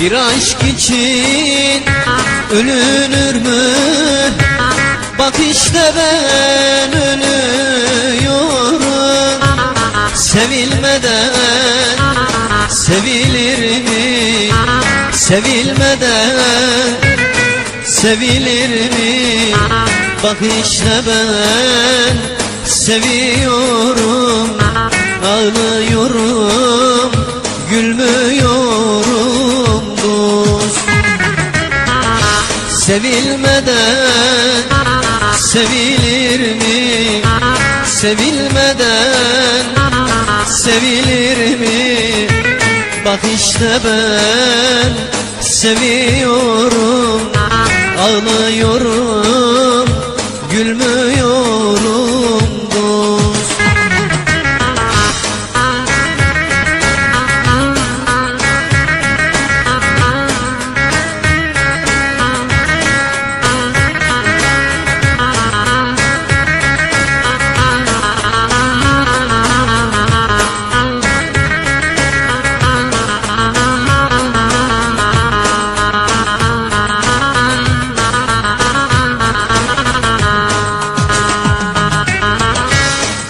Bir aşk için ölünür mü? Bak işte ben ölüyorum Sevilmeden sevilir mi? Sevilmeden sevilir mi? Bak işte ben seviyorum Ağlıyorum gülmüyorum Sevilmeden sevilir mi? Sevilmeden sevilir mi? Bak işte ben seviyorum Ağlıyorum gülmüyorum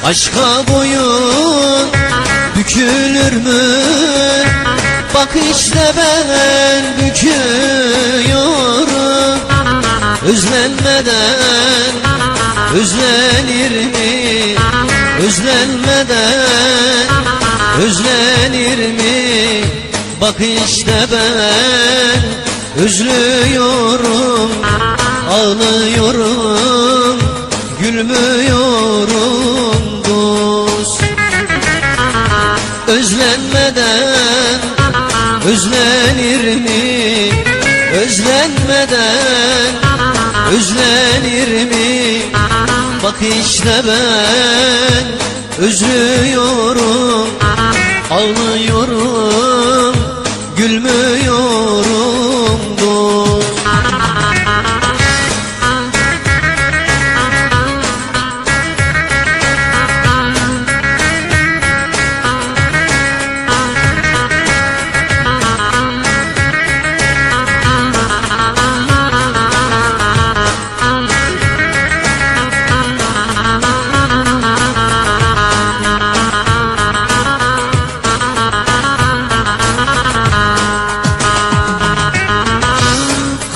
Aşka boyun bükülür mü? Bak işte ben büküyorum Özlenmeden özlenir mi? Özlenmeden özlenir mi? Bak işte ben özlüyorum Ağlıyorum gülmüyorum Özlenmeden özlenir mi? Özlenmeden özlenir mi? Bak işte ben özlüyorum Ağlıyorum gülmüyorum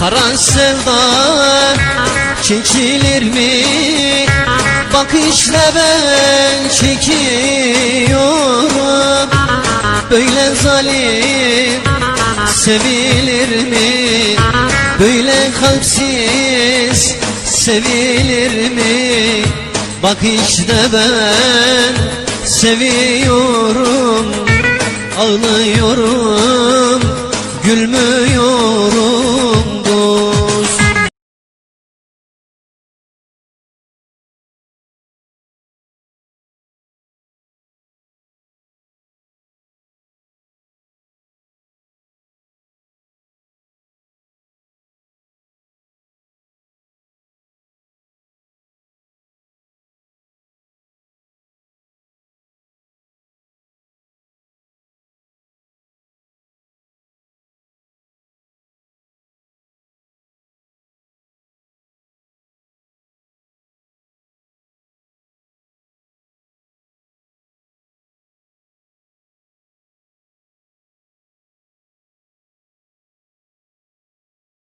Kara sevda çekilir mi? Bak işte ben çekiyorum Böyle zalim sevilir mi? Böyle kalpsiz sevilir mi? Bak işte ben seviyorum Ağlıyorum gülmüyorum